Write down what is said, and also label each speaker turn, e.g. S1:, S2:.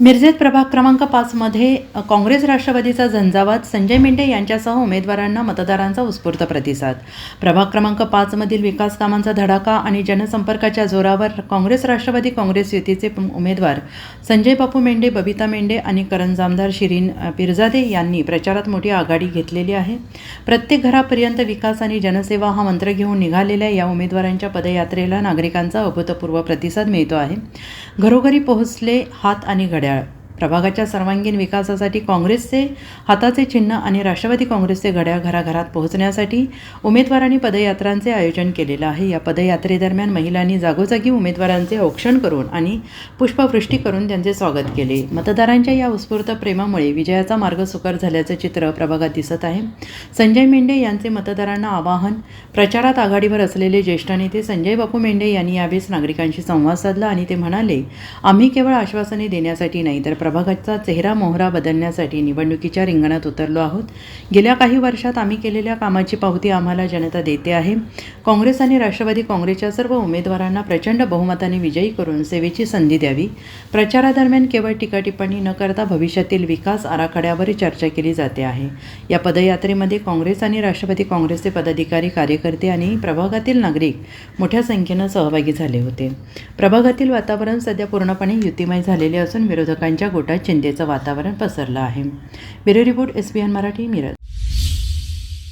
S1: मिरजेत प्रभाग क्रमांक पाचमध्ये काँग्रेस राष्ट्रवादीचा झंझावात संजय मेंढे यांच्यासह उमेदवारांना मतदारांचा उत्स्फूर्त प्रतिसाद. प्रभाग क्रमांक पाचमधील विकास कामांचा धडाका आणि जनसंपर्काच्या जोरावर काँग्रेस राष्ट्रवादी काँग्रेस युतीचे उमेदवार संजय बापू मेंढे बबिता मेंढे आणि करण जामदार शिरीन पिरजादे यांनी प्रचारात मोठी आघाडी घेतलेली आहे. प्रत्येक घरापर्यंत विकास आणि जनसेवा हा मंत्र घेऊन निघालेल्या या उमेदवारांच्या पदयात्रेला नागरिकांचा अभूतपूर्व प्रतिसाद मिळतो आहे. घरोघरी पोहोचले हात आणि घड्याळ प्रभागाच्या सर्वांगीण विकासासाठी काँग्रेसचे हाताचे चिन्ह आणि राष्ट्रवादी काँग्रेसचे घड्याळ घराघरात पोहोचण्यासाठी उमेदवारांनी पदयात्रांचे आयोजन केलेलं आहे. या पदयात्रेदरम्यान महिलांनी जागोजागी उमेदवारांचे औक्षण करून आणि पुष्पवृष्टी करून त्यांचे स्वागत केले. मतदारांच्या या उत्स्फूर्त प्रेमामुळे विजयाचा मार्ग सुकर झाल्याचं चित्र प्रभागात दिसत आहे. संजय मेंढे यांचे मतदारांना आवाहन प्रचारात आघाडीवर असलेले ज्येष्ठ नेते संजय बापू मेंढे यांनी यावेळेस नागरिकांशी संवाद साधला आणि ते म्हणाले आम्ही केवळ आश्वासने देण्यासाठी नाही तर प्रभागाचा चेहरा मोहरा बदलण्यासाठी निवडणुकीच्या रिंगणात उतरलो आहोत. गेल्या काही वर्षात आम्ही केलेल्या कामाची पावती आम्हाला जनता देते आहे. काँग्रेस आणि राष्ट्रवादी काँग्रेसच्या सर्व उमेदवारांना प्रचंड बहुमताने विजयी करून सेवेची संधी द्यावी. प्रचारादरम्यान केवळ टीकाटिप्पणी न करता भविष्यातील विकास आराखड्यावर चर्चा केली जाते आहे. या पदयात्रेमध्ये काँग्रेस आणि राष्ट्रवादी काँग्रेसचे पदाधिकारी कार्यकर्ते आणि प्रभागातील नागरिक मोठ्या संख्येनं सहभागी झाले होते. प्रभागातील वातावरण सध्या पूर्णपणे युतिमय झालेले असून विरोधकांच्या गोटात चिंतेचं वातावरण पसरलं आहे. Bureau report S B N Marathi Miraj.